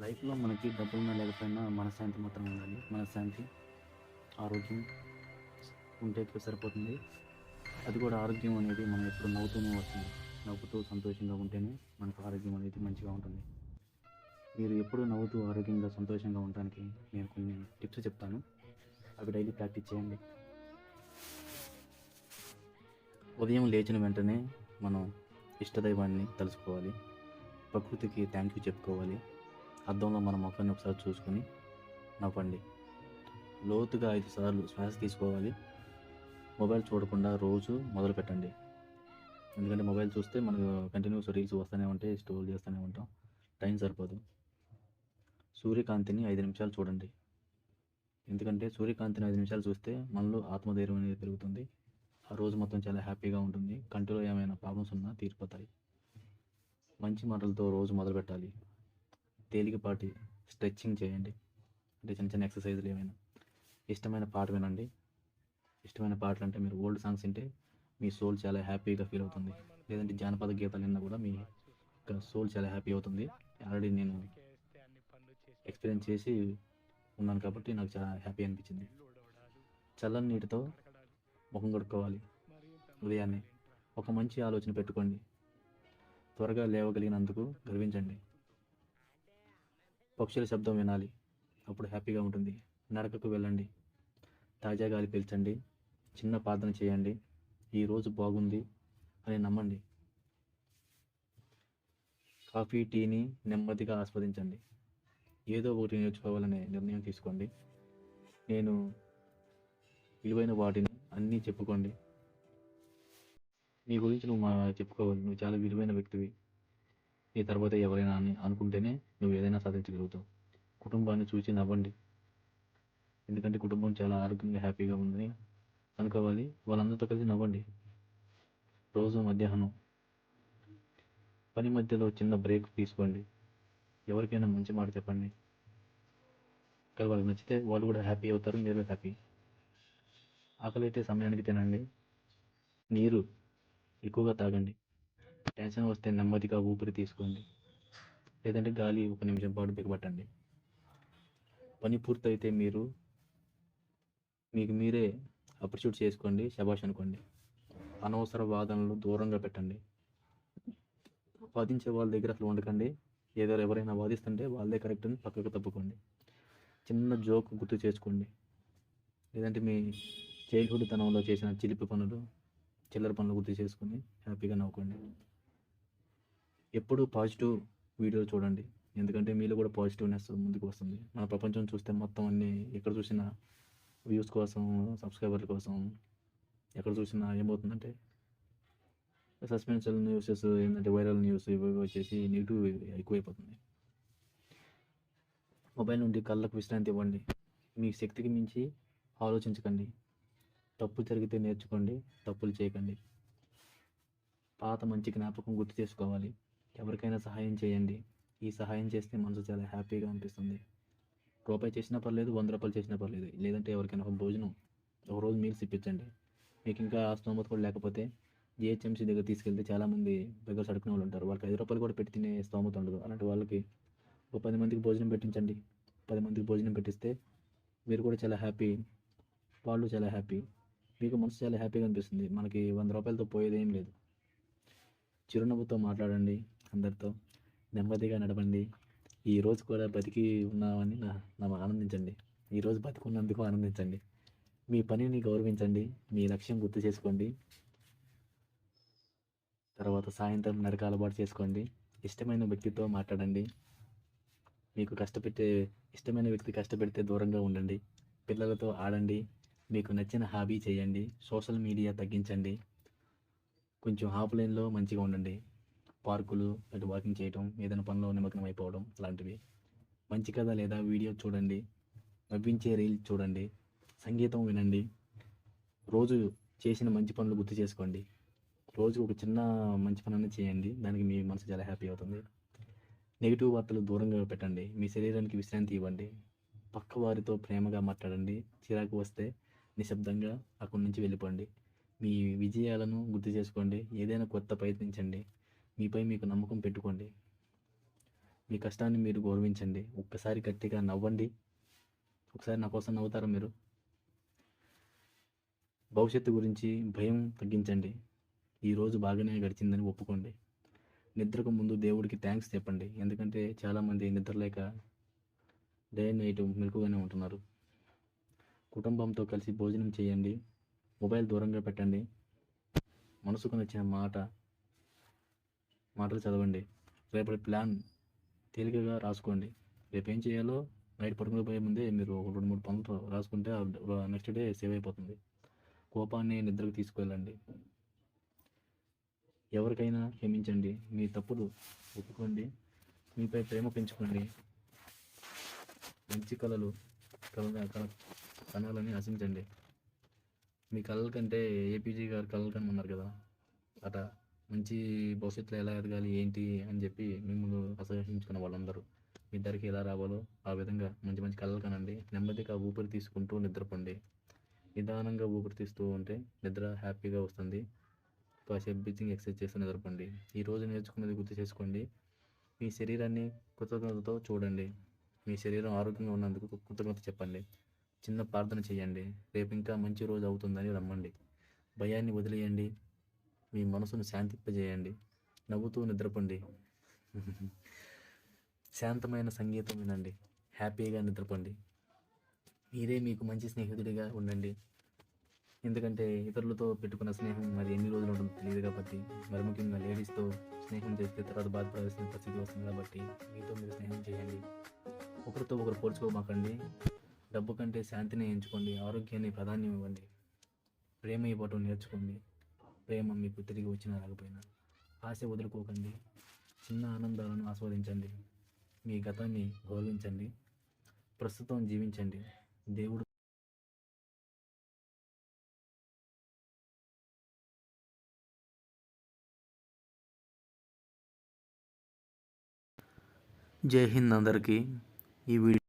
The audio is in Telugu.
లైఫ్లో మనకి డబ్బులున్నా లేకపోయినా మనశ్శాంతి మాత్రం ఉండాలి. మనశ్శాంతి ఆరోగ్యం ఉంటే సరిపోతుంది. అది కూడా ఆరోగ్యం అనేది మనం ఎప్పుడు నవ్వుతూనే వస్తుంది. నవ్వుతూ సంతోషంగా ఉంటేనే మనకు ఆరోగ్యం అనేది మంచిగా ఉంటుంది. మీరు ఎప్పుడు నవ్వుతూ ఆరోగ్యంగా సంతోషంగా ఉండడానికి నేను కొన్ని టిప్స్ చెప్తాను. అవి డైలీ ప్రాక్టీస్ చేయండి. ఉదయం లేచిన వెంటనే మనం ఇష్టదైవాన్ని తలుసుకోవాలి ప్రకృతికి థ్యాంక్ యూ చెప్పుకోవాలి. అద్దంలో మన ముఖాన్ని ఒకసారి చూసుకొని నవ్వండి. లోతుగా ఐదు సార్లు శ్వాస తీసుకోవాలి. మొబైల్ చూడకుండా రోజు మొదలు పెట్టండి. ఎందుకంటే మొబైల్ చూస్తే మనకు కంటిన్యూస్ రీల్స్ వస్తూనే ఉంటాయి స్టోర్ చేస్తూనే ఉంటాం. టైం సరిపోదు. సూర్యకాంతిని ఐదు నిమిషాలు చూడండి. ఎందుకంటే సూర్యకాంతిని ఐదు నిమిషాలు చూస్తే మనలో ఆత్మధైర్యం అనేది పెరుగుతుంది. ఆ రోజు మొత్తం చాలా హ్యాపీగా ఉంటుంది. కంటిలో ఏమైనా ప్రాబ్లమ్స్ ఉన్నా తీరిపోతాయి. మంచి మాటలతో రోజు మొదలు పెట్టాలి తేలికపాటి స్ట్రెచ్చింగ్ చేయండి. అంటే చిన్న చిన్న ఎక్సర్సైజులు ఏమైనా ఇష్టమైన పాట వినండి. ఇష్టమైన పాటలు అంటే మీరు ఓల్డ్ సాంగ్స్ వింటే మీ సోల్ చాలా హ్యాపీగా ఫీల్ అవుతుంది. లేదంటే జానపద గీతాలు విన్నా కూడా మీ సోల్ చాలా హ్యాపీ అవుతుంది. ఆల్రెడీ నేను ఎక్స్పీరియన్స్ చేసి ఉన్నాను కాబట్టి నాకు చాలా హ్యాపీ అనిపించింది. చల్లని నీటితో ముఖం కడుక్కోవాలి. ఉదయాన్నే ఒక మంచి ఆలోచన పెట్టుకోండి. త్వరగా లేవగలిగినందుకు గర్వించండి. పక్షుల శబ్దం వినాలి. అప్పుడు హ్యాపీగా ఉంటుంది. నడకకు వెళ్ళండి. తాజా గాలి పీల్చండి. చిన్న ప్రార్థన చేయండి. ఈ రోజు బాగుంది అని నమ్మండి. కాఫీ టీని నెమ్మదిగా ఆస్వాదించండి. ఏదో ఒకటి నేర్చుకోవాలనే నిర్ణయం తీసుకోండి. నేను విలువైన వాటిని అన్నీ చెప్పుకోండి. నీ గురించి నువ్వు మా చెప్పుకోవాలి. నువ్వు చాలా విలువైన వ్యక్తివి. నీ తర్వాత ఎవరైనా అని అనుకుంటేనే నువ్వు ఏదైనా సాధించగలుగుతావు. కుటుంబాన్ని చూసి నవ్వండి. ఎందుకంటే కుటుంబం చాలా ఆరోగ్యంగా హ్యాపీగా ఉందని అనుకోవాలి. వాళ్ళందరితో కలిసి నవ్వండి. రోజు మధ్యాహ్నం పని మధ్యలో చిన్న బ్రేక్ తీసుకోండి. ఎవరికైనా మంచి మాట చెప్పండి. ఇక్కడ వాళ్ళకి నచ్చితే వాళ్ళు కూడా హ్యాపీ అవుతారు మీరు హ్యాపీ. ఆకలి అయితే సమయానికి తినండి. నీరు ఎక్కువగా తాగండి. టెన్షన్ వస్తే నెమ్మదిగా ఊపిరి తీసుకోండి. లేదంటే గాలి ఒక నిమిషం పాటు బిగబట్టండి. పని పూర్తయితే మీరు మీకు మీరే అప్రిషియేట్ చేసుకోండి శబాష్ అనుకోండి. అనవసర వాదనలు దూరంగా పెట్టండి. వాదించే వాళ్ళ దగ్గర అసలు ఉండకండి ఏదో ఎవరైనా వాదిస్తుంటే వాళ్ళదే కరెక్ట్ అని పక్కకు తప్పుకోండి. చిన్న జోక్ గుర్తు చేసుకోండి. లేదంటే మీ చైల్డ్హుడ్ తనంలో చేసిన చిలిపి పనులు చిల్లర పనులు గుర్తు చేసుకుని హ్యాపీగా నవ్వుకోండి. ఎప్పుడు పాజిటివ్ వీడియోలు చూడండి. ఎందుకంటే మీలో కూడా పాజిటివ్నెస్ ముందుకు వస్తుంది మన ప్రపంచం చూస్తే మొత్తం అన్నీ ఎక్కడ చూసినా వ్యూస్ కోసం సబ్స్క్రైబర్ల కోసం ఎక్కడ చూసినా ఏమవుతుందంటే సస్పెన్షన్ న్యూసెస్ ఏంటంటే వైరల్ న్యూస్ ఇవి ఇవి వచ్చేసి నెగిటివ్ ఎక్కువైపోతుంది. మొబైల్ నుండి కళ్ళకు విశ్రాంతి ఇవ్వండి. మీ శక్తికి మించి ఆలోచించకండి. తప్పు జరిగితే నేర్చుకోండి. తప్పులు చేయకండి. పాత మంచి జ్ఞాపకం గుర్తు చేసుకోవాలి. ఎవరికైనా సహాయం చేయండి. ఈ సహాయం చేస్తే మనసు చాలా హ్యాపీగా అనిపిస్తుంది. రూపాయి చేసినా పర్లేదు వంద రూపాయలు చేసినా పర్లేదు. లేదంటే ఎవరికైనా ఒక భోజనం ఒక రోజు మీల్స్ ఇప్పించండి మీకు ఇంకా ఆ స్తోమత కూడా లేకపోతే జిహెచ్ఎంసీ దగ్గర తీసుకెళ్తే చాలామంది దగ్గర సడుకునే వాళ్ళు ఉంటారు. వాళ్ళకి ఐదు రూపాయలు కూడా పెట్టి తినే స్తోమత ఉండదు. అలాంటి వాళ్ళకి ఒక పది మందికి భోజనం పెట్టించండి. పది మందికి భోజనం పెట్టిస్తే మీరు కూడా చాలా హ్యాపీ వాళ్ళు చాలా హ్యాపీ. మీకు మనసు చాలా హ్యాపీగా అనిపిస్తుంది. మనకి వంద రూపాయలతో పోయేదేం లేదు. చిరునవ్వుతో మాట్లాడండి. అందరితో నెమ్మదిగా నడవండి. ఈ రోజు కూడా బతికి ఉన్నామని నా నా ఆనందించండి. ఈరోజు బతుకున్నందుకు బతికున్నందుకు ఆనందించండి. మీ పనిని గౌరవించండి. మీ లక్ష్యం గుర్తు చేసుకోండి. తర్వాత సాయంత్రం నడక అలవాటు చేసుకోండి. ఇష్టమైన వ్యక్తితో మాట్లాడండి. మీకు కష్టపెట్టే ఇష్టమైన వ్యక్తి కష్టపెడితే దూరంగా ఉండండి. పిల్లలతో ఆడండి. మీకు నచ్చిన హాబీ చేయండి. సోషల్ మీడియా తగ్గించండి. కొంచెం ఆఫ్లైన్లో మంచిగా ఉండండి. పార్కులు అటు వాకింగ్ చేయటం ఏదైనా పనిలో నిమగ్నం అయిపోవడం లాంటివి మంచి కథ లేదా వీడియో చూడండి. నవ్వించే రీల్ చూడండి. సంగీతం వినండి. రోజు చేసిన మంచి పనులు గుర్తు చేసుకోండి. రోజు ఒక చిన్న మంచి పని చేయండి. దానికి మీ మనసు చాలా హ్యాపీ అవుతుంది. నెగిటివ్ వార్తలు దూరంగా పెట్టండి. మీ శరీరానికి విశ్రాంతి ఇవ్వండి. పక్క వారితో ప్రేమగా మాట్లాడండి. చిరాకు వస్తే నిశ్శబ్దంగా అక్కడి నుంచి వెళ్ళిపోండి. మీ విజయాలను గుర్తు చేసుకోండి. ఏదైనా కొత్త ప్రయత్నించండి. మీపై మీకు నమ్మకం పెట్టుకోండి. మీ కష్టాన్ని మీరు గౌరవించండి. ఒక్కసారి గట్టిగా నవ్వండి. ఒకసారి నా కోసం నవ్వుతారా మీరు? భవిష్యత్తు గురించి భయం తగ్గించండి. ఈరోజు బాగానే గడిచిందని ఒప్పుకోండి. నిద్రకు ముందు దేవుడికి థ్యాంక్స్ చెప్పండి. ఎందుకంటే చాలామంది నిద్ర లేక డే నైట్ మెలకుగానే ఉంటున్నారు. కుటుంబంతో కలిసి భోజనం చేయండి. మొబైల్ దూరంగా పెట్టండి. మనసుకు నచ్చిన మాట మాటలు చదవండి. రేపటి ప్లాన్ తేలికగా రాసుకోండి. రేపు ఏం చేయాలో నైట్ పడుకునే పోయే ముందే మీరు ఒక రెండు మూడు పనులు రాసుకుంటే నెక్స్ట్ డే సేవ్ అయిపోతుంది. కోపాన్ని నిద్రకు తీసుకువెళ్ళండి. ఎవరికైనా క్షమించండి. మీ తప్పులు ఒప్పుకోండి. మీపై ప్రేమ పెంచుకోండి. మంచి కళలు కల కల కనాలని ఆశించండి. మీ కళల కంటే ఏపీజీ గారు కళలు కనమన్నారు కదా. అట మంచి భవిష్యత్తులో ఎలా ఎదగాలి ఏంటి అని చెప్పి మిమ్మల్ని అసహించుకున్న వాళ్ళందరూ. మీ ఇద్దరికి ఎలా రావాలో ఆ విధంగా మంచి మంచి కళలు కనండి. నెమ్మదిగా ఊపిరి తీసుకుంటూ నిద్రపండి. నిదానంగా ఊపిరి తీస్తూ ఉంటే నిద్ర హ్యాపీగా వస్తుంది. కాసేపు బ్రీతింగ్ ఎక్సర్సైజ్ చేస్తూ నిద్రపండి. ఈ రోజు నేర్చుకున్నది గుర్తు చేసుకోండి. మీ శరీరాన్ని కృతజ్ఞతతో చూడండి. మీ శరీరం ఆరోగ్యంగా ఉన్నందుకు కృతజ్ఞత చెప్పండి. చిన్న ప్రార్థన చేయండి. రేపు ఇంకా మంచి రోజు అవుతుందని రమ్మండి భయాన్ని వదిలేయండి. మీ మనసును శాంతింపజేయండి. నవ్వుతూ నిద్రపండి. శాంతమైన సంగీతం వినండి. హ్యాపీగా నిద్రపండి. మీరే మీకు మంచి స్నేహితుడిగా ఉండండి. ఎందుకంటే ఇతరులతో పెట్టుకున్న స్నేహం మరి ఎన్ని రోజులు ఉంటుందో తెలియదు కాబట్టి మరి ముఖ్యంగా లేడీస్తో స్నేహం చేస్తే తర్వాత బాధపడాల్సిన పరిస్థితి వస్తుంది కాబట్టి మీతో మీరు స్నేహం చేయండి. ఒకరితో ఒకరు పోల్చుకోమాకండి. డబ్బు కంటే శాంతిని ఎంచుకోండి. ఆరోగ్యాన్ని ప్రాధాన్యం ఇవ్వండి. ప్రేమ ఇవ్వటం నేర్చుకోండి. ప్రేమ మీకు తిరిగి వచ్చినా రాకపోయినా ఆశ వదులుకోకండి. చిన్న ఆనందాలను ఆస్వాదించండి. మీ గతాన్ని గౌరవించండి. ప్రస్తుతం జీవించండి. దేవుడు జై హింద్ అందరికీ. ఈ వీడియో